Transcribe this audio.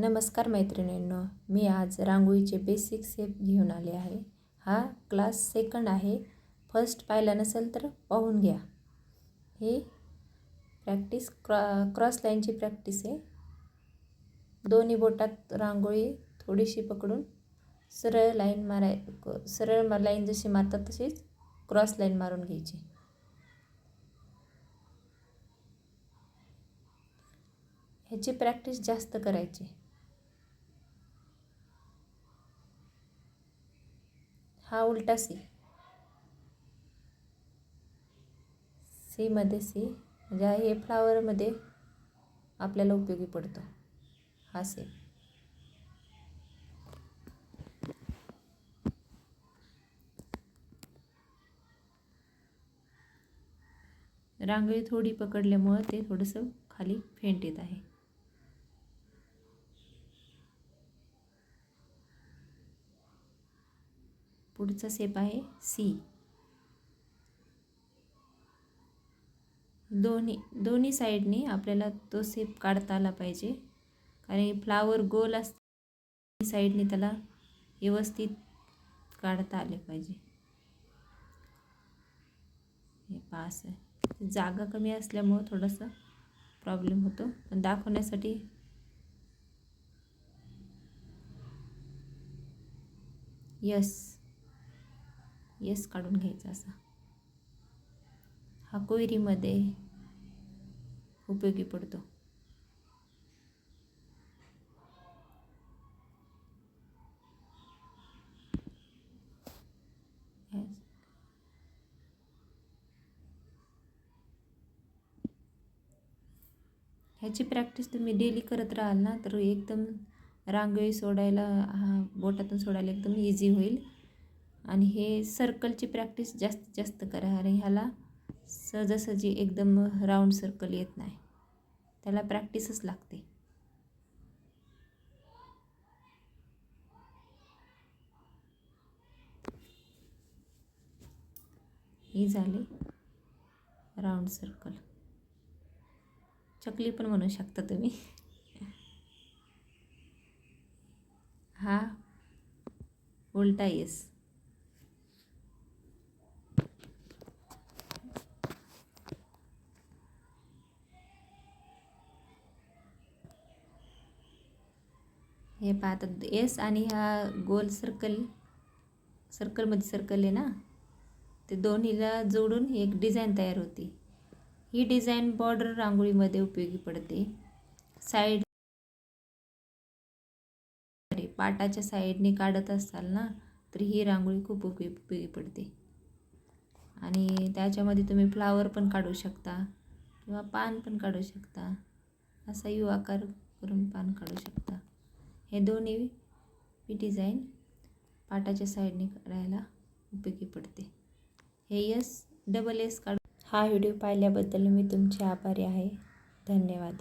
नमस्कार मैत्रिणींनो मी आज रांगोळीचे बेसिक सेप घेऊन आले आहे. हा क्लास सेकंड आहे. फर्स्ट पाहिला नसेल तर पाहून घ्या. हे प्रॅक्टिस क्रॉ क्रॉस लाईनची प्रॅक्टिस आहे. दोन्ही बोटात रांगोळी थोडीशी पकडून सरळ लाईन माराय सरळ मा लाईन जशी मारतात तशीच क्रॉस लाईन मारून घ्यायची. ह्याची प्रॅक्टिस जास्त करायची. हा उलटा सी. सीमध्ये सी. म्हणजे हे फ्लावरमध्ये आपल्याला उपयोगी पडतो. हा सी. रांगोळी थोडी पकडल्यामुळं ते थोडंसं खाली फेंट येत आहे. पुढचा सेप आहे सी दोन्ही दोन्ही साईडनी आपल्याला तो सेप काढता आला पाहिजे. कारण फ्लावर गोल असते साईडनी त्याला व्यवस्थित काढता आले पाहिजे. हे पास आहे. जागा कमी असल्यामुळं थोडंसं प्रॉब्लेम होतो. पण दाखवण्यासाठी यस यस काढून घ्यायचा असा. हा कोयरीमध्ये उपयोगी पडतो. ह्याची प्रॅक्टिस तुम्ही डेली करत राहाल ना तर एकदम रांगोळी सोडायला हा बोटातून सोडायला एकदम इझी होईल. आणि हे सर्कलची प्रॅक्टिस जास्तीत जास्त करा आणि ह्याला सहजासहजी एकदम राऊंड सर्कल येत नाही. त्याला प्रॅक्टिसच लागते. ही झाली राऊंड सर्कल चकली पण म्हणू शकता तुम्ही. हा उलटा येस हे पाहता एस आणि हा गोल सर्कल सर्कलमध्ये सर्कल आहे ना? ते दोन्हीला जोडून एक डिझाईन तयार होती. ही डिझाईन बॉर्डर रांगोळीमध्ये उपयोगी पडते. साईड पाटाच्या साईडने काढत असाल ना तर ही रांगोळी खूप उपयोग उपयोगी पडते. आणि त्याच्यामध्ये तुम्ही फ्लावर पण काढू शकता किंवा पान पण काढू शकता. असा यू आकार करून पान काढू शकता. हे दोन्ही डिझाईन पाटाच्या साईडने करायला उपयोगी पडते. हे यस डबल एस काढ हा व्हिडिओ पाहिल्याबद्दल मी तुमचे आभारी आहे. धन्यवाद.